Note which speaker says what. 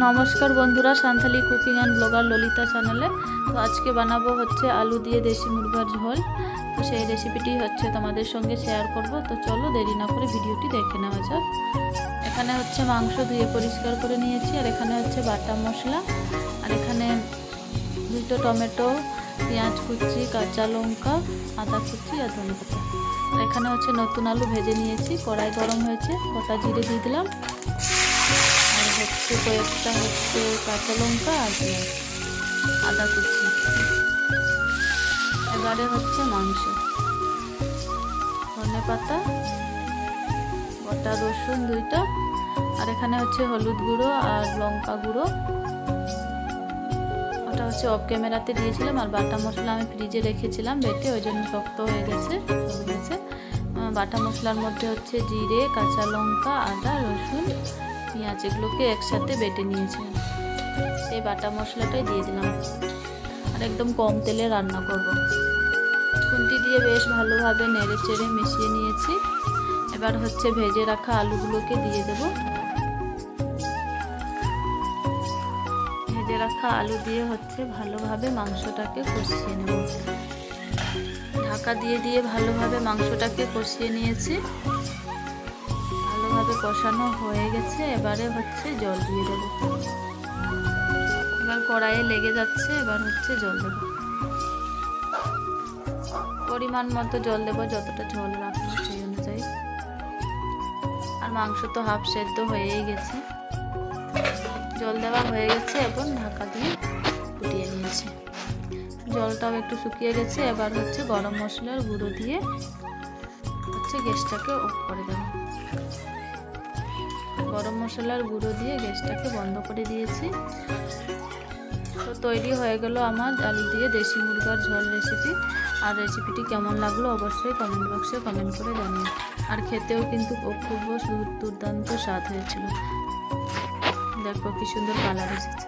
Speaker 1: নমস্কার বন্ধুরা Santhali cooking and blogger Lalita চ্যানেলে তো আজকে বানাবো হচ্ছে আলু দিয়ে দেশি মুরগার ঝোল। তো সেই রেসিপিটি হচ্ছে তোমাদের সঙ্গে শেয়ার করব। তো চলো দেরি না করে ভিডিওটি দেখে নেওয়া যাক। এখানে হচ্ছে মাংস ধুয়ে পরিষ্কার করে নিয়েছি, আর এখানে হচ্ছে বাটা মশলা। আর এখানে দুটো টমেটো, পেঁয়াজ কুচি, কাঁচা লঙ্কা, আদা কুচি আর ধনে পাতা। এখানে হচ্ছে নতুন আলু ভেজে নিয়েছি, কড়াই গরম হয়েছে, গোটা জিরে দিয়ে দিলাম। আর হচ্ছে কয়েকটা হচ্ছে কাঁচা লঙ্কা আর আদা কুচি। এবারে হচ্ছে মাংস। ধনে পাতা, গোটা রসুন দুইটা, আর এখানে হচ্ছে হলুদ গুঁড়ো আর লঙ্কা গুঁড়ো। ওটা হচ্ছে অফ ক্যামেরাতে দিয়েছিলাম আর বাটা মশলা আমি ফ্রিজে রেখেছিলাম, বেটে ওই জন্য শক্ত হয়ে গেছে হয়ে গেছে। বাটা মশলার মধ্যে হচ্ছে জিরে, কাঁচা লঙ্কা, আদা, রসুন পেঁয়াজ এগুলোকে একসাথে বেটে নিয়েছি সেই বাটা মশলাটাই দিয়ে দিলাম। আর একদম কম তেলে রান্না করব। খুন্তি দিয়ে বেশ ভালোভাবে নেড়ে চেড়ে মিশিয়ে নিয়েছি। এবার হচ্ছে ভেজে রাখা আলুগুলোকে দিয়ে দেবো। ভেজে রাখা আলু দিয়ে হচ্ছে ভালোভাবে মাংসটাকে কষিয়ে নেব। ঢাকা দিয়ে দিয়ে ভালোভাবে মাংসটাকে কষিয়ে নিয়েছি। ভালোভাবে কষানো হয়ে গেছে, এবারে হচ্ছে জল দিয়ে দেবো। এবার কড়াইয়ে লেগে যাচ্ছে, এবার হচ্ছে জল দেবো। পরিমাণ মতো জল দেবো, যতটা ঝোল রাখব সেই অনুযায়ী। আর মাংস তো হাফ সেদ্ধ হয়েই গেছে। জল দেওয়া হয়ে গেছে এবং ঢাকা দিয়ে ফুটিয়ে নিয়েছে। জলটাও একটু শুকিয়ে গেছে, এবার হচ্ছে গরম মশলার গুঁড়ো দিয়ে হচ্ছে গ্যাসটাকে অফ করে দেবো। গরম মশলার গুঁড়ো দিয়ে গ্যাসটাকে বন্ধ করে দিয়েছি। তো তৈরি হয়ে গেল আমার আলু দিয়ে দেশি মুরগার ঝোল রেসিপি আর রেসিপিটি কেমন লাগল অবশ্যই কমেন্ট বক্সে কমেন্ট করে জানিয়ে আর খেতেও কিন্তু খুব দুর্দান্ত স্বাদ হয়েছিল। দেখো কি সুন্দর কালার এসেছে।